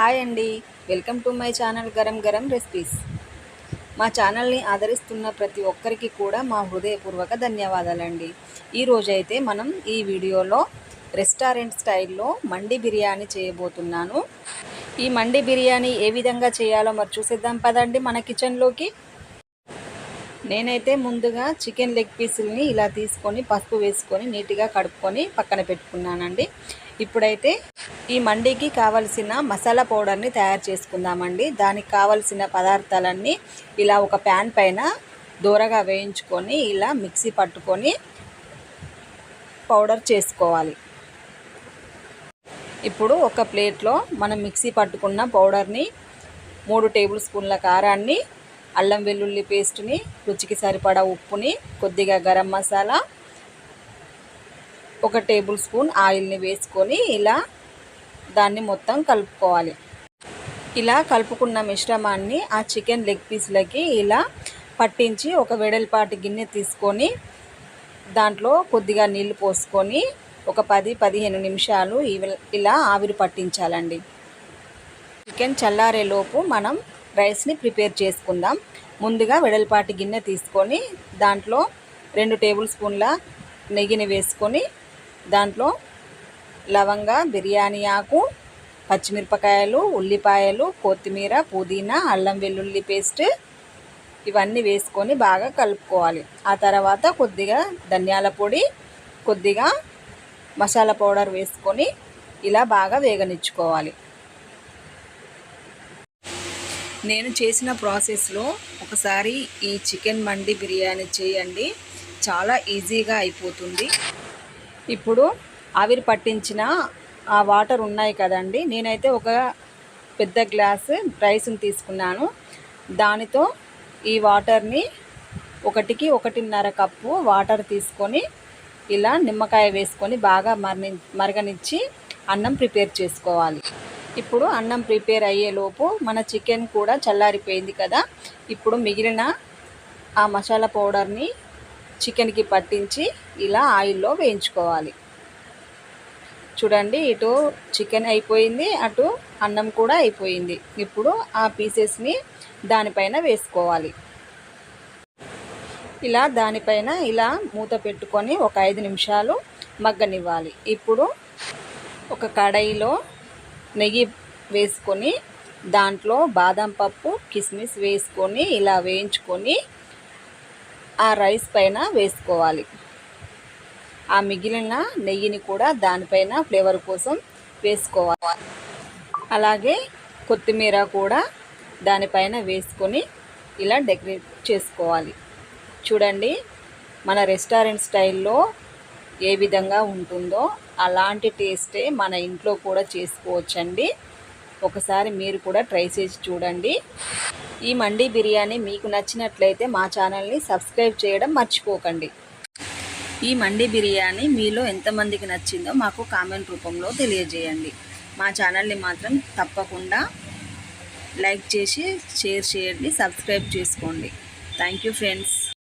Hi అండి. Welcome to my channel Garam Garam recipes. మా ఛానల్ని ఆదరిస్తున్న ప్రతి ఒక్కరికి కూడా మా హృదయపూర్వక ధన్యవాదాలండి. ఈరోజు అయితే మనం ఈ వీడియోలో రెస్టారెంట్ స్టైల్లో మండి బిర్యానీ చేయబోతున్నాను. ఈ మండి బిర్యానీ ఏ విధంగా చేయాలో మరి చూసేద్దాం పదండి మన కిచెన్లోకి. నేనైతే ముందుగా చికెన్ లెగ్ పీసుల్ని ఇలా తీసుకొని పసుపు వేసుకొని నీట్గా కడుక్కొని పక్కన పెట్టుకున్నానండి. ఇప్పుడైతే ఈ మండీకి కావలసిన మసాలా పౌడర్ని తయారు చేసుకుందామండి. దానికి కావలసిన పదార్థాలన్నీ ఇలా ఒక ప్యాన్ పైన దూరగా వేయించుకొని ఇలా మిక్సీ పట్టుకొని పౌడర్ చేసుకోవాలి. ఇప్పుడు ఒక ప్లేట్లో మనం మిక్సీ పట్టుకున్న పౌడర్ని మూడు టేబుల్ స్పూన్ల కారాన్ని అల్లం వెల్లుల్లి పేస్ట్ని రుచికి సరిపడా ఉప్పుని కొద్దిగా గరం మసాలా ఒక టేబుల్ స్పూన్ ఆయిల్ని వేసుకొని ఇలా దాన్ని మొత్తం కలుపుకోవాలి. ఇలా కలుపుకున్న మిశ్రమాన్ని ఆ చికెన్ లెగ్ పీస్లకి ఇలా పట్టించి ఒక వెడల్పాటి గిన్నె తీసుకొని దాంట్లో కొద్దిగా నీళ్ళు పోసుకొని ఒక పది పదిహేను నిమిషాలు ఇలా ఆవిరి పట్టించాలండి. చికెన్ చల్లారేలోపు మనం రైస్ని ప్రిపేర్ చేసుకుందాం. ముందుగా వెడల్పాటి గిన్నె తీసుకొని దాంట్లో రెండు టేబుల్ స్పూన్ల నెయ్యిని వేసుకొని దాంట్లో లవంగ బిర్యానీ ఆకు పచ్చిమిరపకాయలు ఉల్లిపాయలు కొత్తిమీర పుదీనా అల్లం వెల్లుల్లి పేస్ట్ ఇవన్నీ వేసుకొని బాగా కలుపుకోవాలి. ఆ తర్వాత కొద్దిగా ధనియాల పొడి కొద్దిగా మసాలా పౌడర్ వేసుకొని ఇలా బాగా వేగనిచ్చుకోవాలి. నేను చేసిన ప్రాసెస్లో ఒకసారి ఈ చికెన్ మండి బిర్యానీ చేయండి. చాలా ఈజీగా అయిపోతుంది. ఇప్పుడు ఆవిరి పట్టించిన ఆ వాటర్ ఉన్నాయి కదండి. నేనైతే ఒక పెద్ద గ్లాస్ రైస్ని తీసుకున్నాను. దానితో ఈ వాటర్ని ఒకటికి ఒకటిన్నర కప్పు వాటర్ తీసుకొని ఇలా నిమ్మకాయ వేసుకొని బాగా మరణి మరగనిచ్చి అన్నం ప్రిపేర్ చేసుకోవాలి. ఇప్పుడు అన్నం ప్రిపేర్ అయ్యేలోపు మన చికెన్ కూడా చల్లారిపోయింది కదా. ఇప్పుడు మిగిలిన ఆ మసాలా పౌడర్ని చికెన్కి పట్టించి ఇలా ఆయిల్లో వేయించుకోవాలి. చూడండి ఇటు చికెన్ అయిపోయింది అటు అన్నం కూడా అయిపోయింది. ఇప్పుడు ఆ పీసెస్ని దానిపైన వేసుకోవాలి. ఇలా దానిపైన ఇలా మూత పెట్టుకొని ఒక ఐదు నిమిషాలు మగ్గనివ్వాలి. ఇప్పుడు ఒక కడాయిలో నెయ్యి వేసుకొని దాంట్లో బాదం పప్పు కిస్మిస్ వేసుకొని ఇలా వేయించుకొని ఆ రైస్ పైన వేసుకోవాలి. ఆ మిగిలిన నెయ్యిని కూడా దానిపైన ఫ్లేవర్ కోసం వేసుకోవాలి. అలాగే కొత్తిమీర కూడా దానిపైన వేసుకొని ఇలా డెకరేట్ చేసుకోవాలి. చూడండి మన రెస్టారెంట్ స్టైల్లో ఏ విధంగా ఉంటుందో అలాంటి టేస్టే మన ఇంట్లో కూడా చేసుకోవచ్చండి. ఒకసారి మీరు కూడా ట్రై చేసి చూడండి. ఈ మండీ బిర్యానీ మీకు నచ్చినట్లయితే మా ఛానల్ని సబ్స్క్రైబ్ చేయడం మర్చిపోకండి. ఈ మండి బిర్యానీ మీలో ఎంతమందికి నచ్చిందో మాకు కామెంట్ రూపంలో తెలియజేయండి. మా ఛానల్ని మాత్రం తప్పకుండా లైక్ చేసి షేర్ చేయండి సబ్స్క్రైబ్ చేసుకోండి. Thank you friends.